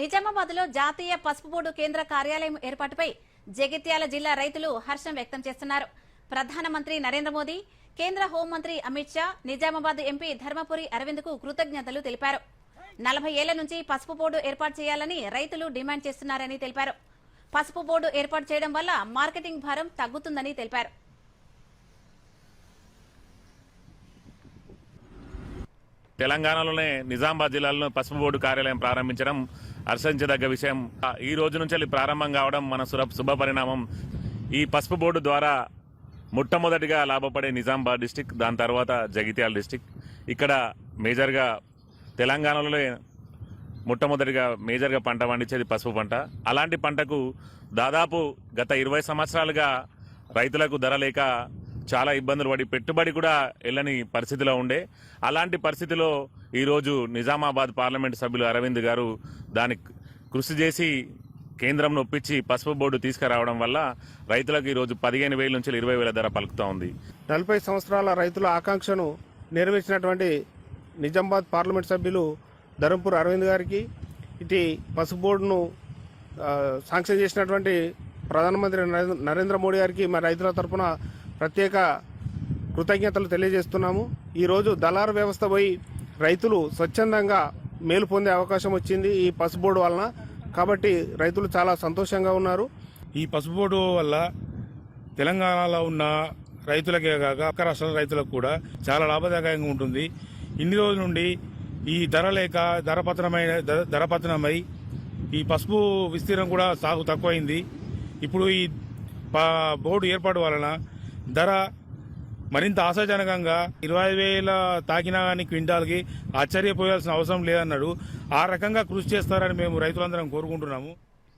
నిజామాబాద్లో జాతీయ పసుపు బోర్డు కేంద్ర కార్యాలయం ఏర్పాటుపై జగిత్యాల జిల్లా రైతులు హర్షం వ్యక్తం చేస్తున్నారు. ప్రధానమంత్రి నరేంద్ర మోదీ కేంద్ర హోంమంత్రి అమిత్ షా నిజామాబాద్ ఎంపీ ధర్మపురి అరవింద్కు కృతజ్ఞతలు తెలిపారు. నలభై ఏళ్ళ నుంచి పసుపు బోర్డు ఏర్పాటు చేయాలని రైతులు డిమాండ్ చేస్తున్నారని తెలిపారు. పసుపు బోర్డు ఏర్పాటు చేయడం వల్ల మార్కెటింగ్ భారం తగ్గుతుందని తెలిపారు. తెలంగాణలోనే నిజామాబాద్ జిల్లాలో పసుపు బోర్డు కార్యాలయం ప్రారంభించడం హర్షించదగ్గ విషయం. ఈ రోజు నుంచి వెళ్ళి ప్రారంభం కావడం మన శుభ శుభ పరిణామం. ఈ పసుపు బోర్డు ద్వారా మొట్టమొదటిగా లాభపడే నిజామాబాద్ డిస్టిక్ దాని తర్వాత జగిత్యాల డిస్టిక్. ఇక్కడ మేజర్గా తెలంగాణలో మొట్టమొదటిగా మేజర్గా పంట పండించేది పసుపు పంట. అలాంటి పంటకు దాదాపు గత ఇరవై సంవత్సరాలుగా రైతులకు ధర లేక చాలా ఇబ్బందులు పడి పెట్టుబడి కూడా వెళ్ళని పరిస్థితిలో ఉండే. అలాంటి పరిస్థితిలో ఈరోజు నిజామాబాద్ పార్లమెంట్ సభ్యులు అరవింద్ గారు దానికి కృషి చేసి కేంద్రం ఒప్పించి పసుపు బోర్డు తీసుకురావడం వల్ల రైతులకు ఈరోజు పదిహేను వేల నుంచి ఇరవై వేల ధర పలుకుతూ ఉంది. నలభై సంవత్సరాల రైతుల ఆకాంక్షను నెరవేర్చినటువంటి నిజామాబాద్ పార్లమెంట్ సభ్యులు ధరంపూర్ అరవింద్ గారికి ఇటు పసుపు బోర్డును శాంక్షన్ చేసినటువంటి ప్రధానమంత్రి నరేంద్ర- నరేంద్ర మోడీ గారికి మా రైతుల తరపున ప్రత్యేక కృతజ్ఞతలు తెలియజేస్తున్నాము. ఈరోజు దళారు వ్యవస్థ పోయి రైతులు స్వచ్ఛందంగా మేలు పొందే అవకాశం వచ్చింది ఈ పసుపు బోర్డు వలన. కాబట్టి రైతులు చాలా సంతోషంగా ఉన్నారు. ఈ పసుపు బోర్డు వల్ల తెలంగాణలో ఉన్న రైతులకే కాక పక్క రాష్ట్రాల రైతులకు కూడా చాలా లాభదాయకంగా ఉంటుంది. ఇన్ని రోజుల నుండి ఈ ధర లేక ధరపతనమైన ధర- ధరపతనమై ఈ పసుపు విస్తీర్ణం కూడా సాగు తక్కువైంది. ఇప్పుడు ఈ బోర్డు ఏర్పాటు వలన ధర మరింత ఆశాజనకంగా ఇరవై వేల తాకినా కానీ క్వింటాల్కి ఆశ్చర్యపోయాల్సిన అవసరం లేదన్నాడు. ఆ రకంగా కృషి చేస్తారని మేము రైతులందరం కోరుకుంటున్నాము.